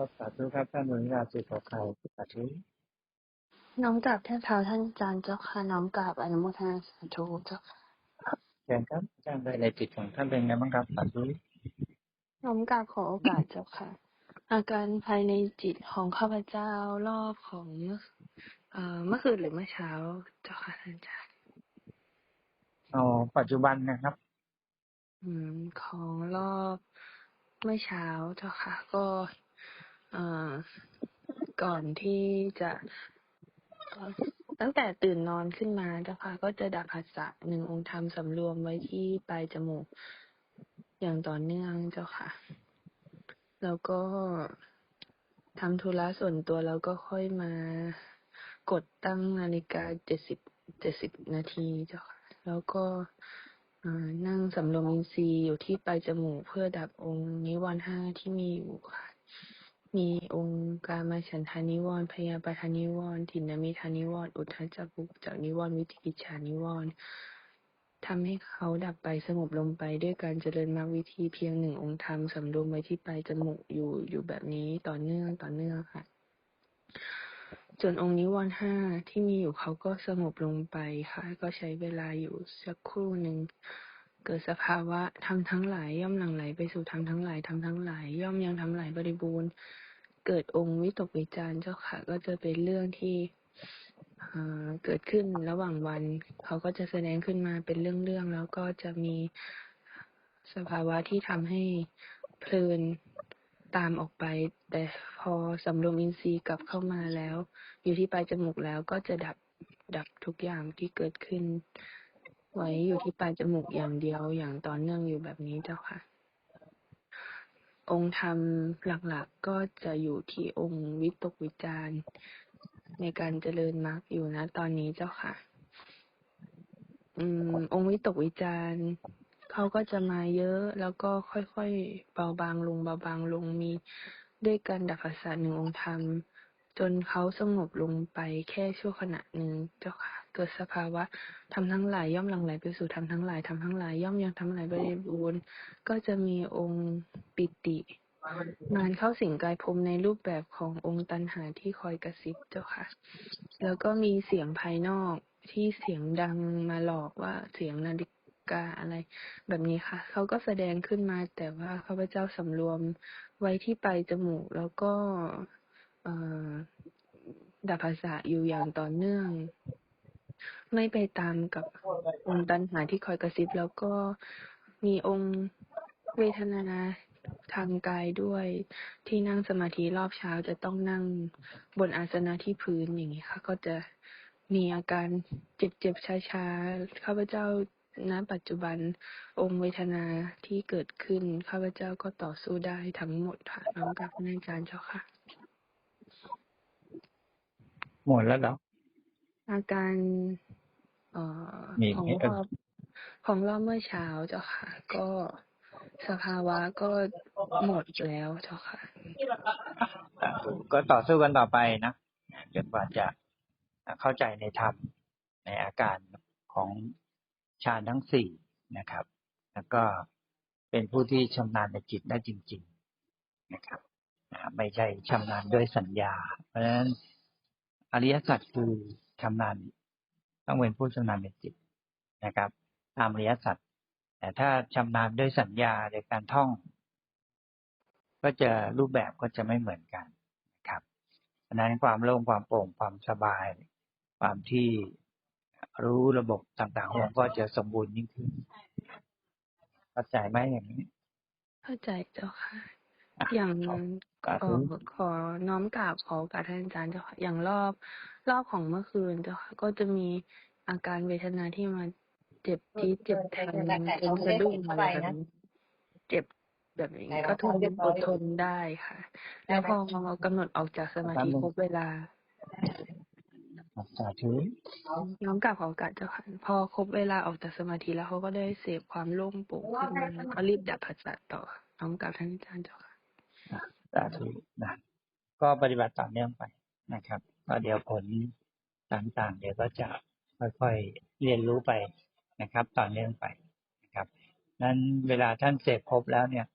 ครับสาธุครับท่านมุนีราจิตขอเขาสาธุน้อมกราบท่านเท้าท่านอาจารย์เจ้าค่ะน้อมกราบอนุโมทนาสาธุเจ้าค่ะเชิญครับอาจารย์ในจิตของท่านเป็นไงบ้างครับสาธุน้อมกราบขอโอกาสเจ้าค่ะ อาการภายในจิตของข้าพเจ้ารอบของเอ่อเมื่อคืนหรือเมื่อเช้าเจ้าค่ะท่านอาจารย์เอาปัจจุบันนะครับ อืมของรอบเมื่อเช้าเจ้าค่ะ ก็เอ่อก่อนที่จะเอ่อตั้งแต่ตื่นนอนขึ้นมาเจ้าค่ะ ก็จะดับผัสสะหนึ่งองค์ธรรมสำรวมไว้ที่ปลายจมูก อย่างต่อเนื่องเจ้าค่ะ แล้วก็ทำธุระส่วนตัวแล้วก็ค่อยมากดตั้งนาฬิกาเจ็ดสิบเจ็ดสิบนาทีเจ้าค่ะ แล้วก็อ่อนั่งสำรวมอินทรีย์อยู่ที่ปลายจมูกเพื่อดับองค์นิวรณ์ห้าที่มีอยู่ค่ะ มีองค์การมาฉันทานิวรณ์ พยาบาทานิวรณ์ ถินมิทานิวรณ์ อุทธัจจปุกจากนิวรณ์ วิจิกิจฉานิวรณ์ ทำให้เขาดับไปสงบลงไปด้วยการเจริญมรรควิธีเพียงหนึ่งองค์ธรรมสำรวมไว้ที่ปลายจมูกอยู่อยู่แบบนี้ต่อเนื่องต่อเนื่องค่ะจนองค์นิวรณ์ห้าที่มีอยู่เขาก็สงบลงไปค่ะ ก็ใช้เวลาอยู่สักครู่หนึ่ง เกิดสภาวะทำทั้งหลายย่อมหลั่งไหลไปสู่ธรรมทั้งหลายทำทั้งหลาย ย่อมยังทำหลายบริบูรณ์ เกิดองค์วิตกวิจารณ์เจ้าค่ะ ก็จะเป็นเรื่องที่เกิดขึ้นระหว่างวัน เขาก็จะแสดงขึ้นมาเป็นเรื่องๆแล้วก็จะมีสภาวะที่ทำให้เพลินตามออกไป แต่พอสำรวมอินทรีย์กลับเข้ามาแล้ว อยู่ที่ปลายจมูกแล้วก็จะดับดับทุกอย่างที่เกิดขึ้น ไว้อยู่ที่ปลายจมูกอย่างเดียวอย่างต่อเนื่องอยู่แบบนี้เจ้าค่ะ องค์ธรรมหลักๆก็จะอยู่ที่องค์วิตกวิจารณ์ในการเจริญมรรคอยู่นะตอนนี้เจ้าค่ะ อืม องค์วิตกวิจารณ์เขาก็จะมาเยอะแล้วก็ค่อยๆเบาบางลงเบาบางลงมีด้วยการดับภาษาหนึ่งองค์ธรรม จนเขาสงบลงไปแค่ชั่วขณะหนึ่งเจ้าค่ะ เกิดสภาวะทำทั้งหลายย่อมหลั่งไหลไปสู่ทำทั้งหลายทำทั้งหลายย่อมยังทำหลายบริบูรณ์ก็จะมีองค์ปิติงานเข้าสิงกายภพในรูปแบบขององค์ตันหาที่คอยกระซิบเจ้าค่ะ แล้วก็มีเสียงภายนอกที่เสียงดังมาหลอกว่าเสียงนาฬิกาอะไร แบบนี้ค่ะ เขาก็แสดงขึ้นมา แต่ว่าข้าพเจ้าสำรวมไว้ที่ปลายจมูก แล้วก็อ่อดับภาษาอยู่อย่างต่อเนื่อง ไม่ไปตามกับองค์ตันหาที่คอยกระซิบ แล้วก็มีองค์เวทนาทางกายด้วยที่นั่งสมาธิรอบเช้าจะต้องนั่งบนอาสนะที่พื้นอย่างนี้ค่ะ ก็จะมีอาการเจ็บๆช้าๆข้าพเจ้าณปัจจุบันองค์เวทนาที่เกิดขึ้นข้าพเจ้าก็ต่อสู้ได้ทั้งหมดค่ะน้อมกับอาจารย์เจ้าค่ะ หมดแล้วเหรอ อาการเอ่อมีของมีรอบของรอบเมื่อเช้าเจ้าค่ะ ก็สภาวะก็หมดแล้วเจ้าค่ะสาธุก็ต่อสู้กันต่อไปนะจนกว่าจะเข้าใจในธรรมในอาการของฌานทั้งสี่นะครับ แล้วก็เป็นผู้ที่ชำนาญในจิตได้จริง ๆนะครับนะไม่ใช่ชำนาญด้วยสัญญา เพราะฉะนั้นอริยสัจคือ ชำนาญต้องเป็นผู้ชำนาญในจิตนะครับตามอริยสัจแต่ถ้าชำนาญด้วยสัญญาในการท่อง ก็จะรูปแบบก็จะไม่เหมือนกันนะครับเพราะฉะนั้นความโล่งความโปร่งความสบาย ความที่รู้ระบบต่างๆของเราก็จะสมบูรณ์ยิ่งขึ้นเข้าใจไหมอย่างนี้ เข้าใจเจ้าค่ะอะอย่างก็เอคืออขอน้อมกราบขอโอกาสท่านอาจารย์เจ้าค่ะอย่างรอบ รอบของเมื่อคืนเจ้าค่ะก็จะมีอาการเวทนาที่มาเจ็บที่เจ็บแทนเป็นสะดุ้งอะไรแบบนี้เจ็บแบบนี้ก็ทนอดทนได้ค่ะ แล้วพอกำหนดออกจากสมาธิครบเวลาสาธุน้อมกลับขอโอกาสเจ้าค่ะพอครบเวลาออกจากสมาธิแล้วเขาก็ได้เสพความโล่งโปร่งขึ้นมาแล้วก็รีบดับผัสสะต่อ น้อมกลับท่านอาจารย์เจ้าค่ะสาธุนะก็ปฏิบัติต่อเนื่องไปนะครับ ก็เดี๋ยวผลต่างๆ เดี๋ยวก็จะค่อยๆเรียนรู้ไปนะครับ ต่อเนื่องไปนะครับ นั้นเวลาท่านเสพครบแล้วเนี่ย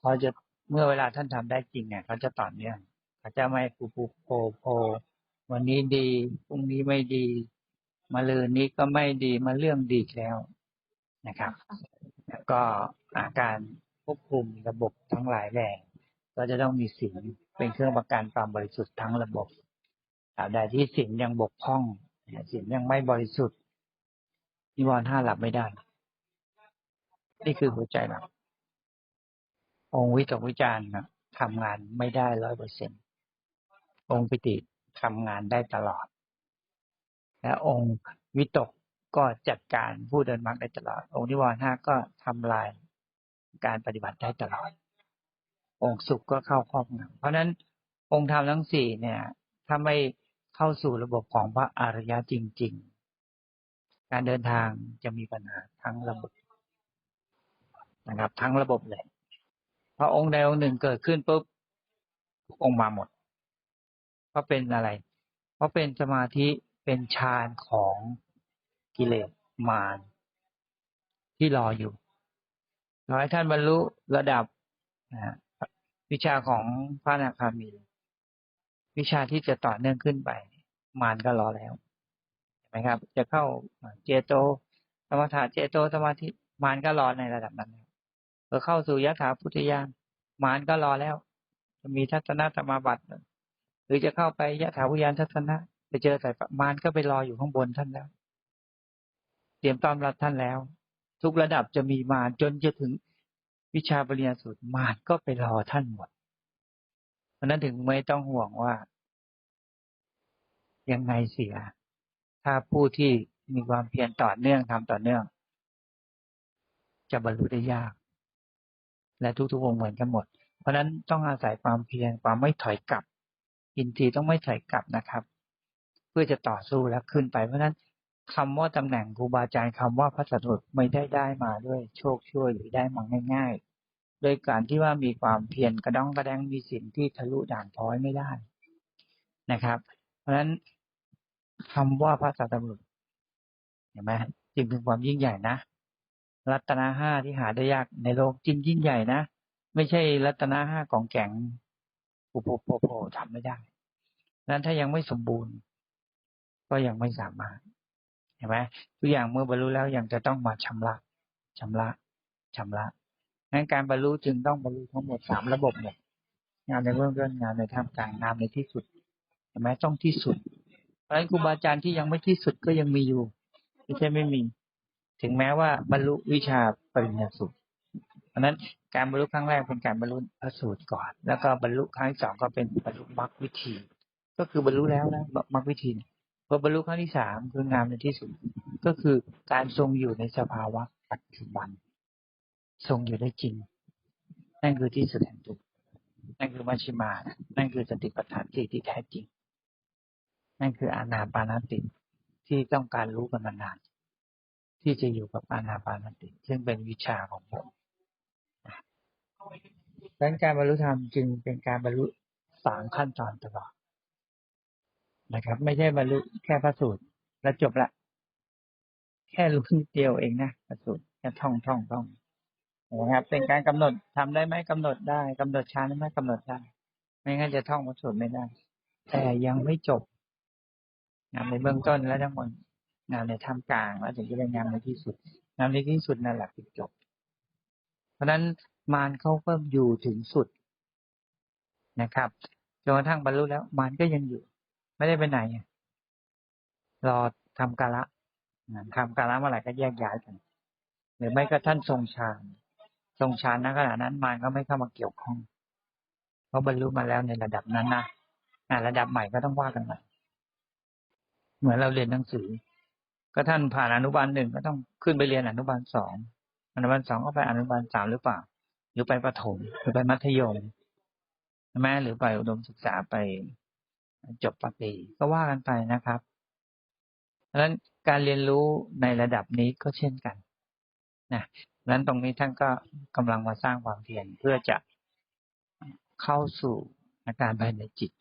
เขาจะเมื่อเวลาท่านทำได้จริงเนี่ยเขาจะต่อเนื่องเขาจะไม่ปูปูโพโพวันนี้ดีพรุ่งนี้ไม่ดีมาลืนนี้ก็ไม่ดีมาเรื่องดีแล้วนะครับ แล้วก็อาการควบคุมระบบทั้งหลายแหล่ก็จะต้องมีศีลเป็นเครื่องประกันความบริสุทธิ์ทั้งระบบ ตราบใดที่ศีลยังบกพร่องศีลยังไม่บริสุทธิ์นิวรณ์ห้าหลับไม่ได้ นี่คือหัวใจหลักองค์วิตกวิจารณ์ทำงานไม่ได้ร้อยเปอร์เซ็นองค์ปิติทำงานได้ตลอด และองค์วิตกก็จัดการผู้เดินมรรคได้ตลอด องค์นิวรณ์ห้าก็ทำลายการปฏิบัติได้ตลอด องค์สุขก็เข้าครอบงำเพราะฉะนั้นองค์ธรรมทั้งสี่เนี่ย ถ้าไม่ เข้าสู่ระบบของพระอริยะจริง ๆ การเดินทางจะมีปัญหาทั้งระบบนะครับ ทั้งระบบเลยพอองค์ใดองค์หนึ่งเกิดขึ้นปุ๊บทุกองค์มาหมด เพราะเป็นอะไร เพราะเป็นสมาธิเป็นฌานของกิเลสมารที่รออยู่รอให้ท่านบรรลุระดับนะวิชาของพระอนาคามี วิชาที่จะต่อเนื่องขึ้นไป มารก็รอแล้วเห็นไหมครับ จะเข้าเจโตสมถะเจโตสมาธิมารก็รอในระดับนั้นแล้วพอเข้าสู่ยถาพุทธญาณมารก็รอแล้วจะมีทัศนธรรมบัติหรือจะเข้าไปยถาพุทธญาณทัศนะไปเจอสายมารก็ไปรออยู่ข้างบนท่านแล้ว เตรียมต้อนรับท่านแล้ว ทุกระดับจะมีมารจนจะถึงวิชาปริญญาสูตรมารก็ไปรอท่านหมดเพราะนั้นถึงไม่ต้องห่วงว่า ยังไงเสีย ถ้าผู้ที่มีความเพียรต่อเนื่องทำต่อเนื่อง จะบรรลุได้ยาก และทุกๆองค์เหมือนกันหมด เพราะนั้นต้องอาศัยความเพียรความไม่ถอยกลับ อินทรีย์ต้องไม่ถอยกลับนะครับ เพื่อจะต่อสู้และขึ้นไปเพราะนั้นคำว่าตำแหน่งครูบาอาจารย์คำว่าพระสัตว์ไม่ได้ได้มาด้วยโชคช่วยหรือได้มาง่าย ๆ โดยการที่ว่ามีความเพียรกระด้องกระแดงมีสิ่งที่ทะลุด่านพ้อยไม่ได้นะครับ เพราะฉะนั้นคำว่าพระสัตบุรุษเห็นไหมจึงเป็นความยิ่งใหญ่นะรัตนาห้าที่หาได้ยากในโลกจริงยิ่งใหญ่นะไม่ใช่รัตนาห้าของแก่งปุโปโปโปทำไม่ได้นั้นถ้ายังไม่สมบูรณ์ ก็ยังไม่สามารถเห็นไหมทุกอย่างเมื่อบรรลุแล้วยังจะต้องมาชำระชำระชำระงั้นการบรรลุจึงต้องบรรลุทั้งหมดสามระบบเนี่ยงานในเบื้องต้นงานในท่ามกลางงานในที่สุด ห็นไหมต้องที่สุด เพราะฉะนั้นครูบาอาจารย์ที่ยังไม่ที่สุดก็ยังมีอยู่ไม่ใช่ไม่มี ถึงแม้ว่าบรรลุวิชาปริญญาสูตรเพราะนั้นการบรรลุครั้งแรกเป็นการบรรลุพระสูตรก่อน แล้วก็บรรลุครั้งที่สองก็เป็นบรรลุมรรควิธี ก็คือบรรลุแล้วนะมรรควิธีพอบรรลุครั้งที่สามคืองามในที่สุด ก็คือการทรงอยู่ในสภาวะปัจจุบัน ทรงอยู่ได้จริง นั่นคือที่สุดแห่งทุกนั่นคือมัชฌิมานะนั่นคือสติปัฏฐานสี่ที่แท้จริง นั่นคืออานาปานติที่ต้องการรู้กันมานาน ที่จะอยู่กับอานาปานติ ซึ่งเป็นวิชาของผมดังนั้นการบรรลุธรรมจึงเป็นการบรรลุสามขั้นตอนตลอดนะครับ ไม่ใช่บรรลุแค่พระสูตรแล้วจบละ แค่รู้นิดเดียวเองนะพระสูตรแค่ท่องท่องท่องนะครับเป็นการกำหนดทำได้ไหมกำหนดได้กำหนดช้าได้ไหมกำหนดได้ ไม่งั้นจะท่องพระสูตรไม่ได้ แต่ยังไม่จบ งานในเบื้องต้นแล้วทั้งหมดงานในท่ามกลางแล้วถึงจะเป็นงานในที่สุดงานในที่สุดนั่นแหละคือจบ เพราะฉะนั้นมารเขาก็อยู่ถึงสุดนะครับจนกระทั่งบรรลุแล้วมารก็ยังอยู่ ไม่ได้ไปไหนรอทำกาละทำกาละเมื่อไหร่ก็แยกย้ายกัน หรือไม่ก็ท่านทรงฌานทรงฌานณขณะนั้นมารก็ไม่เข้ามาเกี่ยวข้องเพราะบรรลุมาแล้วในระดับนั้นนะระดับใหม่ก็ต้องว่ากันใหม่ เหมือนเราเรียนหนังสือ ก็ท่านผ่านอนุบาลหนึ่งก็ต้องขึ้นไปเรียนอนุบาลสองอนุบาลสองก็ไปอนุบาลสามหรือเปล่า หรือไปประถมหรือไปมัธยมใช่ไหมหรือไปอุดมศึกษาไปจบปตีก็ว่ากันไปนะครับเพราะฉะนั้นการเรียนรู้ในระดับนี้ก็เช่นกันนะดังนั้นตรงนี้ท่านก็กำลังมาสร้างความเพียรเพื่อจะเข้าสู่อาการภายในจิต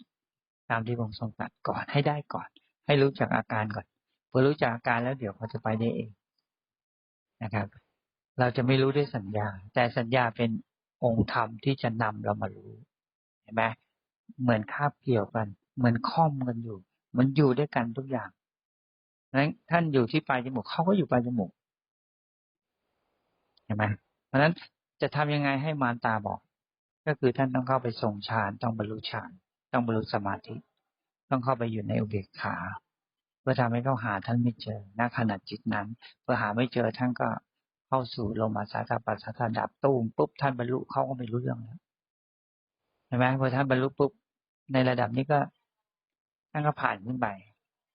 ตามที่ผมทรงตรัสก่อนให้ได้ก่อน ให้รู้จักอาการก่อนพอรู้จักอาการแล้วเดี๋ยวเขาจะไปได้เองนะครับ เราจะไม่รู้ด้วยสัญญา แต่สัญญาเป็นองค์ธรรมที่จะนำเรามารู้เห็นไหมเหมือนคาบเกี่ยวกัน เหมือนข้อมกันอยู่ มันอยู่ด้วยกันทุกอย่างนั้นท่านอยู่ที่ปลายจมูกเขาก็อยู่ปลายจมูกเห็นไหมเพราะฉะนั้นจะทำยังไงให้มารตาบอก ก็คือท่านต้องเข้าไปทรงฌานต้องบรรลุฌานต้องบรรลุสมาธิ ต้องเข้าไปอยู่ในอุเบกขาเพื่อทำให้เขาหาท่านไม่เจอณขณะจิตนั้นเพื่อหาไม่เจอท่านก็เข้าสู่ลมอาสาตปัสสะดับตูมปุ๊บท่านบรรลุเขาก็ไม่รู้เรื่องแล้วเห็นไหมพอท่านบรรลุปุ๊บในระดับนี้ก็ท่านก็ผ่านขึ้นไป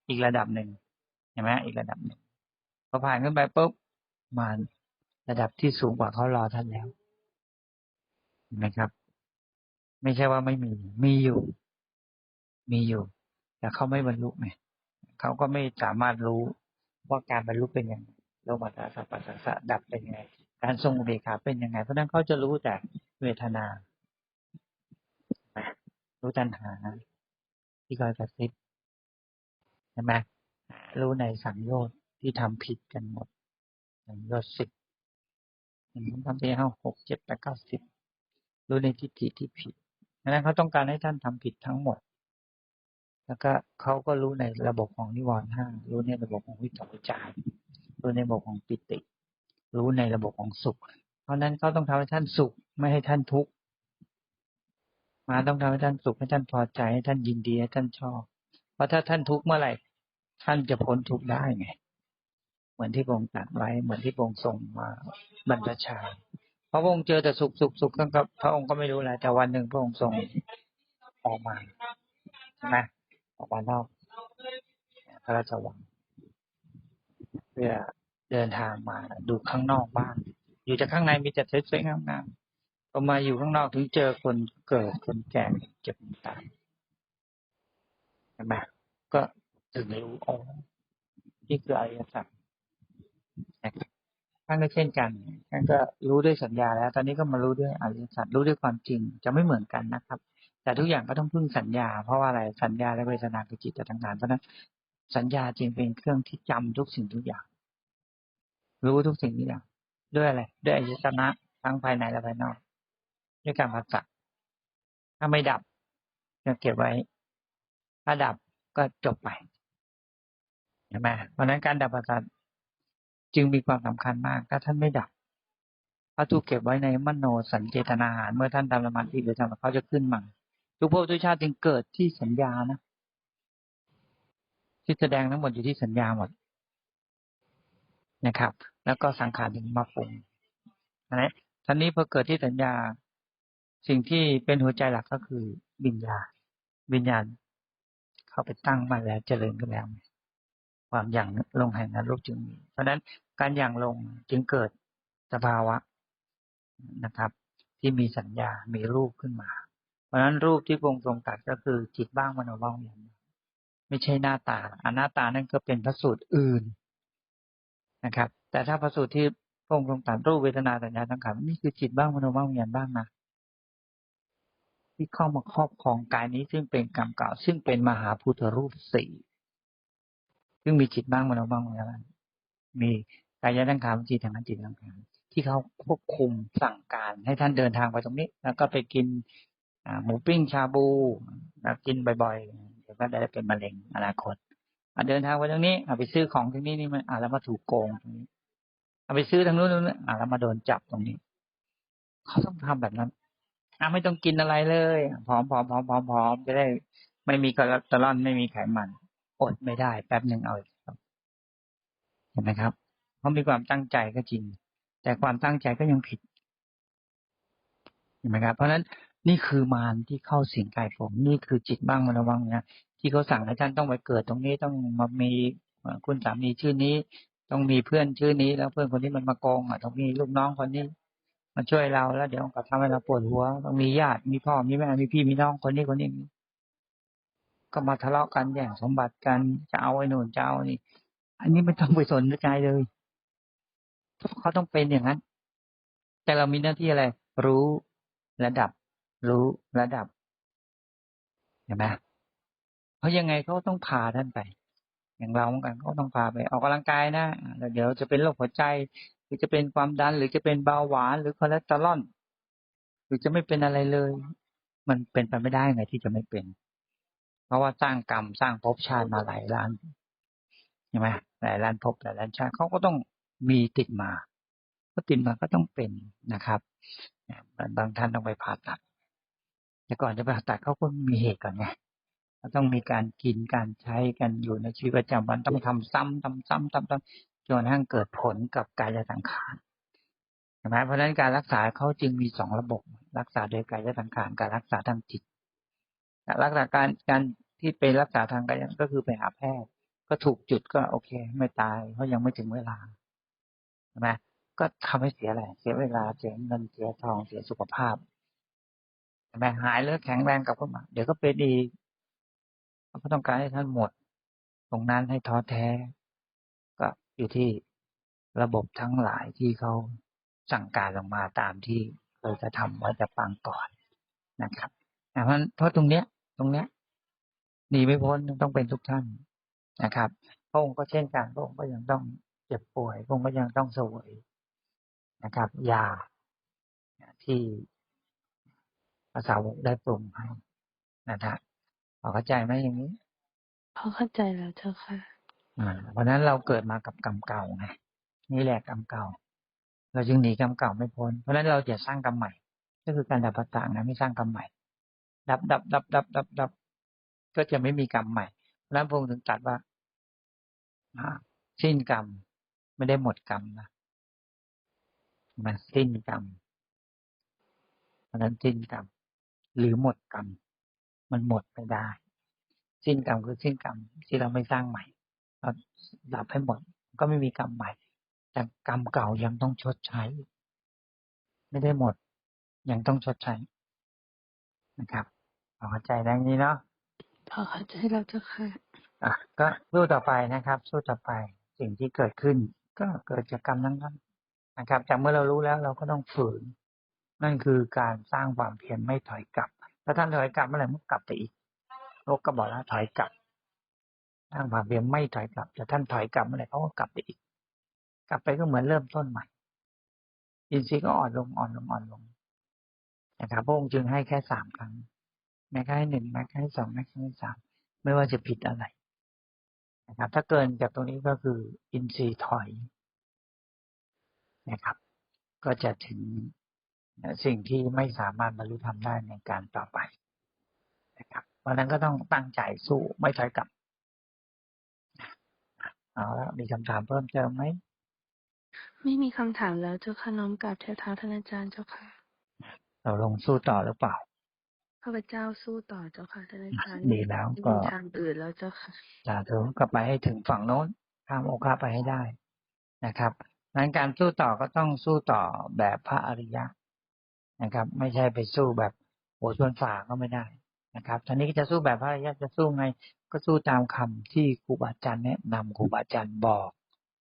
อีกระดับหนึ่งเห็นไหมอีกระดับหนึ่งพอผ่านขึ้นไปปุ๊บมาระดับที่สูงกว่าเขารอท่านแล้วเห็นไหมครับ ไม่ใช่ว่าไม่มีมีอยู่ มีอยู่ แต่เขาไม่บรรลุไงเขาก็ไม่สามารถรู้ว่าการบรรลุเป็นยังไงโลมาตาสัพปัสสะดับเป็นยังไง การทรงอุเบกขาเป็นยังไง เพราะนั้นเขาจะรู้แต่เวทนา รู้ตัณหา ที่คอยกระซิบใช่ไหมรู้ในสังโยชน์ที่ทำผิดกันหมดสังโยชน์สิบหนึ่งทำไปห้าหกเจ็ดแปดเก้าสิบรู้ในทิฏฐิที่ผิดดังนั้นเขาต้องการให้ท่านทำผิดทั้งหมด แล้วก็เขาก็รู้ในระบบของนิวรณ์ห้ารู้ในระบบของวิตกวิจารรู้ในระบบของปิติ รู้ในระบบของสุข เพราะนั้นเขาต้องทำให้ท่านสุขไม่ให้ท่านทุกข์มาต้องทำให้ท่านสุขให้ท่านพอใจให้ท่านยินดีให้ท่านชอบ เพราะถ้าท่านทุกข์เมื่อไหร่ ท่านจะพ้นทุกข์ได้ไง เหมือนที่พระองค์ตรัสไว้เหมือนที่พระองค์ทรงมาบรรพชาพระองค์เจอแต่สุขสุขสุขก็พระองค์ก็ไม่รู้แหละแต่วันหนึ่งพระองค์ทรงออกมาใช่ไหม ออกมานอกพระราชวัง เพื่อเดินทางมาดูข้างนอกบ้าน อยู่จากข้างในมีแต่สวยๆงามๆพอมาอยู่ข้างนอกถึงเจอคนเกิดคนแก่เจ็บตายใช่ไหมก็ถึงรู้อ๋อนี่คืออริยสัจท่านก็เช่นกันท่านก็รู้ด้วยสัญญาแล้ว ตอนนี้ก็มารู้ด้วยอริยสัจรู้ด้วยความจริงจะไม่เหมือนกันนะครับ แต่ทุกอย่างก็ต้องพึ่งสัญญา เพราะว่าอะไรสัญญาและเวทนาคือจิตแต่ทางงานเพราะนั้นสัญญาจึงเป็นเครื่องที่จำทุกสิ่งทุกอย่าง รู้ทุกสิ่งทุกอย่าง ด้วยอะไร ด้วยอายตนะทั้งภายในและภายนอก ด้วยการภาษาถ้าไม่ดับจะเก็บไว้ ถ้าดับก็จบไปเห็นไหมเพราะนั้นการดับประสาทจึงมีความสำคัญมาก ถ้าท่านไม่ดับพระถูกเก็บไว้ในมโนสัญเจตนาหาร เมื่อท่านทำสมาธิหรือทำเขาจะขึ้นมา ทุกภพทุกชาติจึงเกิดที่สัญญานะที่แสดงทั้งหมดอยู่ที่สัญญาหมดนะครับ แล้วก็สังขารถึงมาปรุงนะท่านนี้พอเกิดที่สัญญา สิ่งที่เป็นหัวใจหลักก็คือวิญญาณวิญญาณ เข้าไปตั้งมาแล้วเจริญขึ้นแล้วความอย่างลงแห่งนรกจึงมี เพราะฉะนั้นการอย่างลงจึงเกิดสภาวะนะครับ ที่มีสัญญา มีรูปขึ้นมา เพราะนั้นรูปที่พงทรงตัดก็คือจิตบ้างมโนบ้างอย่างไม่ใช่หน้าตาอันหน้าตานั่นก็เป็นพระสูตรอื่นนะครับ แต่ถ้าพระสูตรที่พงทรงตัดรูปเวทนาสัญญาสังขารนี่คือจิตบ้างมโนบ้างอย่างบ้างนะที่เข้ามาครอบครองกายนี้ซึ่งเป็นกรรมเก่า ซึ่งเป็นมหาพุทธรูปสี่ซึ่งมีจิตบ้างมโนบ้างอะไรมีกายทั้งขามจิตทางจิตทางขามที่เขาควบคุมสั่งการให้ท่านเดินทางไปตรงนี้ แล้วก็ไปกิน หมูปิ้งชาบูกินบ่อยๆเดี๋ยวก็ได้เป็นมะเร็งอนาคตเดินทางไปตรงนี้ไปซื้อของตรงนี้นี่มันอ่าแล้วมาถูกโกงตรงนี้เอาไปซื้อทางนู้นตรงนี้อ่าแล้วมาโดนจับตรงนี้ เขาต้องทำแบบนั้นอ่าไม่ต้องกินอะไรเลยผอมผอมผอมผอมผอมจะได้ไม่มีคอเลสเตอรอลไม่มีไขมัน อดไม่ได้แป๊บหนึ่งเอาเห็นไหมครับเขามีความตั้งใจก็จริง แต่ความตั้งใจก็ยังผิดเห็นไหมครับ เพราะฉะนั้น นี่คือมารที่เข้าสิงกายผมนี่คือจิตบ้างมันระวังนะที่เขาสั่งให้ท่านต้องไปเกิดตรงนี้ต้องมามีคุณสามีชื่อนี้ ต้องมีเพื่อนชื่อนี้ แล้วเพื่อนคนนี้มันมาโกงอะต้องมีลูกน้องคนนี้มาช่วยเราแล้วเดี๋ยวก็ทำให้เราปวดหัวต้องมีญาติมีพ่อมีแม่มีพี่มีน้องคนนี้คนนี้ก็มาทะเลาะกันแย่งสมบัติกันจะเอาไอ้นู่นจะเอานี่ อันนี้ไม่ต้องไปสนใจเลยเขาต้องเป็นอย่างนั้น แต่เรามีหน้าที่อะไร รู้ระดับ รู้ระดับเห็นไหมเพราะยังไงเขาต้องพาท่านไป อย่างเราเหมือนกันเขาต้องพาไปออกกำลังกายนะแล้วเดี๋ยวจะเป็นโรคหัวใจ หรือจะเป็นความดัน หรือจะเป็นเบาหวาน หรือคอเลสเตอรอลหรือจะไม่เป็นอะไรเลย มันเป็นไปไม่ได้ไงที่จะไม่เป็น เพราะว่าสร้างกรรมสร้างภพชาติมาหลายล้านใช่ไหมหลายล้านภพหลายล้านชาติเขาก็ต้องมีติดมาก็ติดมาก็ต้องเป็นนะครับบางท่านต้องไปผ่าตัด แต่ก่อนจะไปผ่าตัดเขาก็มีเหตุก่อนไงต้องมีการกินการใช้กันอยู่ในชีวิตประจำวันต้องทำซ้ำทำซ้ำทำซ้ำจนกระทั่งเกิดผลกับกายสังขารใช่ไหมเพราะฉะนั้นการรักษาเขาจึงมีสองระบบ รักษาโดยกายสังขารการรักษาทางจิตรักษาการการที่เป็นรักษาทางกายก็คือไปหาแพทย์ ก็ถูกจุดก็โอเค ไม่ตายเพราะยังไม่ถึงเวลาใช่ไหมก็ทำให้เสียอะไรเสียเวลาเสียเงินเสียทองเสียสุขภาพ ใช่ไหมหายแล้วแข็งแรงกลับขึ้นมา เดี๋ยวก็เป็นอีกเขาต้องการให้ท่านหมด ตรงนั้นให้ท้อแท้ ก็อยู่ที่ระบบทั้งหลายที่เขาสั่งการลงมาตามที่เราจะทำว่าจะฟังก่อนนะครับเพราะเพราะตรงเนี้ย ตรงเนี้ยหนีไม่พ้นต้องเป็นทุกท่านนะครับพระองค์ก็เช่นกันพระองค์ก็ยังต้องเจ็บป่วยพระองค์ก็ยังต้องสวยนะครับยาที่ ภาษาวกได้ปรุงให้นะครับพอเข้าใจไหมอย่างนี้พอเข้าใจแล้วเจ้าค่ะอ่าเพราะนั้นเราเกิดมากับกรรมเก่าไงนี่แหละกรรมเก่า เราจึงหนีกรรมเก่าไม่พ้นเพราะฉะนั้นเราจะสร้างกรรมใหม่ ก็คือการดับปัตตานะไม่สร้างกรรมใหม่ ดับดับดับดับดับดับก็จะไม่มีกรรมใหม่เพราะนั้นพระองค์ถึงตรัสว่าสิ้นกรรมไม่ได้หมดกรรมนะมันสิ้นกรรมเพราะนั้นสิ้นกรรม หรือหมดกรรม มันหมดไม่ได้ สิ้นกรรมคือสิ้นกรรมที่เราไม่สร้างใหม่ เราดับให้หมดก็ไม่มีกรรมใหม่ แต่กรรมเก่ายังต้องชดใช้ ไม่ได้หมด ยังต้องชดใช้นะครับพอเข้าใจดังนี้เนาะพอเข้าใจแล้วเจ้าค่ะอะก็สู้ต่อไปนะครับสู้ต่อไปสิ่งที่เกิดขึ้น ก็เกิดจากกรรมนั้นๆนะครับจากเมื่อเรารู้แล้วเราก็ต้องฝืน นั่นคือการสร้างความเพียรไม่ถอยกลับ ถ้าท่านถอยกลับเมื่อไหร่มันกลับไปอีกโลกก็บอกแล้วถอยกลับสร้างความเพียรไม่ถอยกลับแต่ท่านถอยกลับเมื่อไหร่เขาก็กลับไปอีก กลับไปก็เหมือนเริ่มต้นใหม่ อินทรีย์ก็อ่อนลงอ่อนลงอ่อนลงนะครับพระองค์จึงให้แค่สามครั้งแม้แค่หนึ่งแม้แค่สองแม้แค่สามไม่ว่าจะผิดอะไรนะครับถ้าเกินจากตรงนี้ก็คืออินทรีย์ถอยนะครับ ก็จะถึง สิ่งที่ไม่สามารถบรรลุธรรมได้ในการต่อไปนะครับเพราะนั้นก็ต้องตั้งใจสู้ไม่ถอยกลับเอาแล้วมีคำถามเพิ่มเติมไหมไม่มีคำถามแล้วเจ้าค่ะน้อมกราบเทวท้าท่านอาจารย์เจ้าค่ะ เราลงสู้ต่อหรือเปล่าข้าพเจ้าสู้ต่อเจ้าค่ะท่านอาจารย์ดีแล้วไม่ก็มีทางอื่นแล้วเจ้าค่ะสาธุกลับไปให้ถึงฝั่งโน้นข้ามโอกาไปให้ได้นะครับนั้นการสู้ต่อก็ต้องสู้ต่อแบบพระอริยะ นะครับ ไม่ใช่ไปสู้แบบโหชวนฝ่าก็ไม่ได้นะครับท่านี้จะสู้แบบพระอริยะจะสู้ไง ก็สู้ตามคำที่ครูบาอาจารย์แนะนำครูบาอาจารย์บอก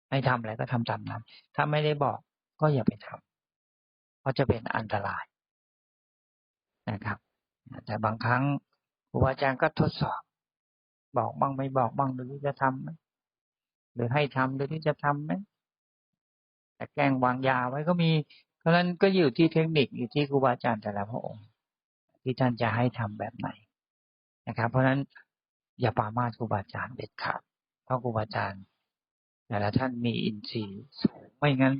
ให้ทำอะไรก็ทำตามนั้นถ้าไม่ได้บอกก็อย่าไปทำเพราะจะเป็นอันตรายนะครับ แต่บางครั้งครูบาอาจารย์ก็ทดสอบ บอกบ้างไม่บอกบ้างหรือจะทำไหมหรือให้ทำหรือที่จะทำไหมแต่แกล้งวางยาไว้ก็มี ราะฉะนั้นก็อยู่ที่เทคนิคอยู่ที่ครูบาอาจารย์แต่ละพระองค์ ที่ท่านจะให้ทำแบบไหนนะครับ เพราะฉะนั้นอย่าปามาครูบาอาจารย์เด็ดขาดเพราะครูบาอาจารย์แต่ละท่านมีอินทรีย์สูงไม่งั้น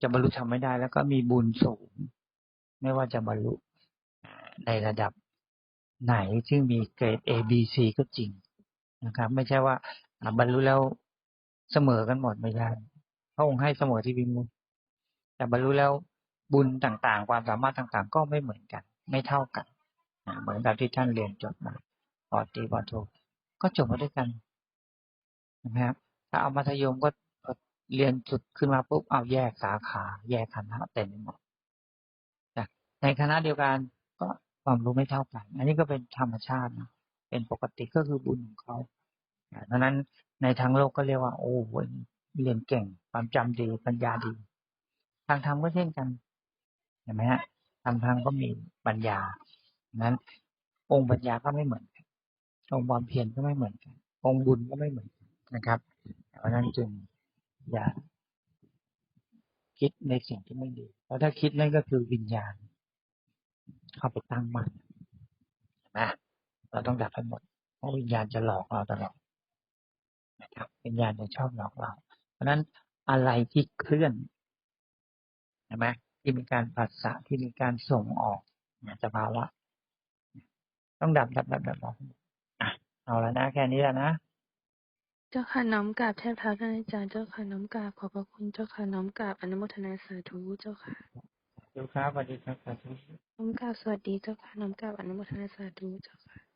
จะบรรลุทำไม่ได้ แล้วก็มีบุญสูง ไม่ว่าจะบรรลุในระดับไหนซึ่งมีเกรด A B C ก็จริงนะครับ ไม่ใช่ว่าบรรลุแล้วเสมอกันหมดไม่ได้พระองค์ให้เสมอที่วิมุตติแต่บรรลุแล้ว บุญต่างๆ ความสามารถต่างๆ ก็ไม่เหมือนกัน ไม่เท่ากันเหมือนกับที่ท่านเรียนจบมาปอตีปอโทก็จบมาด้วยกันนะครับ ถ้าเอามัธยมก็เรียนจุดขึ้นมาปุ๊บเอาแยกสาขา แยกคณะเต็มไปหมดในคณะเดียวกันก็ความรู้ไม่เท่ากัน อันนี้ก็เป็นธรรมชาตินะเป็นปกติก็คือบุญของเขาดังนั้นในทางโลกก็เรียกว่า โอ้โหเรียนเก่ง ความจำดีปัญญาดี ทางธรรมก็เช่นกัน ห็นไหมฮะทางก็มีปัญญา นั้น องค์ปัญญาก็ไม่เหมือนกันองค์ความเพียรก็ไม่เหมือนกัน องค์บุญก็ไม่เหมือนกันนะครับเพราะนั้นจึงอย่าคิดในสิ่งที่ไม่ดี เพราะถ้าคิดนั่นก็คือวิญญาณ เข้าไปตั้งมั่นนไหมเราต้องดับให้หมด เพราะวิญญาณจะหลอกเราตลอดนะครับ วิญญาณจะชอบหลอกเรา เพราะฉะนั้นอะไรที่เคลื่อนเห็นไหม ที่มีการผัสสะที่มีการส่งออกเนี่ยสภาวะ ต้องดับดับดับดับดับอะเอาแล้วนะแค่นี้แล้วนะเจ้าค่ะน้อมกราบเทพเท้าท่านอาจารย์เจ้าค่ะน้อมกราบขอบพระคุณเจ้าค่ะน้อมกราบอนุโมทนาสาธุเจ้าค่ะดูครับสวัสดีครับสวัสดีน้อมกราบสวัสดีเจ้าค่ะน้อมกราบอนุโมทนาสาธุเจ้าค่ะ